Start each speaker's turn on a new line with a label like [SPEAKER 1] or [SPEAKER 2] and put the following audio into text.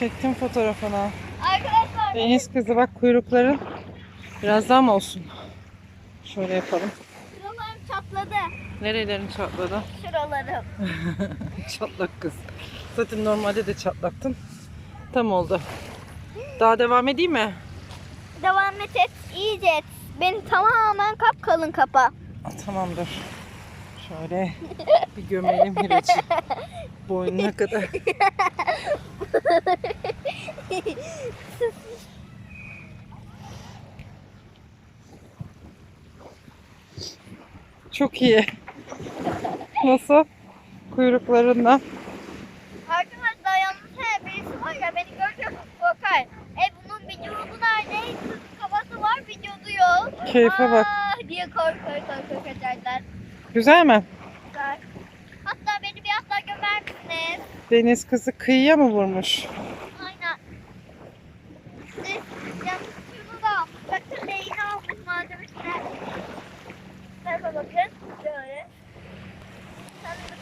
[SPEAKER 1] Çektim fotoğrafını.
[SPEAKER 2] Arkadaşlar
[SPEAKER 1] Deniz kızı bak kuyrukların biraz daha mı olsun? Şöyle yapalım.
[SPEAKER 2] şuralarım çatladı.
[SPEAKER 1] Nerelerin çatladı?
[SPEAKER 2] Şuralarım.
[SPEAKER 1] Çatlak kız. Zaten normalde de çatlaktın. Tam oldu. Daha devam edeyim mi?
[SPEAKER 2] Devam et et. iyice et. Beni tamamen kap kalın kapa.
[SPEAKER 1] Tamamdır. Şöyle bir gömelim Hiracı. Boynuna kadar. Çok iyi. Nasıl? Kuyruklarından.
[SPEAKER 2] Arkadaşlar he birisi var ya beni görünce korkar. E bunun vücudu nerede? Kafası var vücudu yok.
[SPEAKER 1] Keyfe bak.
[SPEAKER 2] Aa, diye kork kork kork kork kaçarlar.
[SPEAKER 1] Güzel mi?
[SPEAKER 2] Güzel. Hatta beni bir atla gömer misiniz?
[SPEAKER 1] Deniz kızı kıyıya mı vurmuş?
[SPEAKER 2] Aynen. Siz yalnız şunu da bakın neyini almış malzemesine. Şöyle bakın. De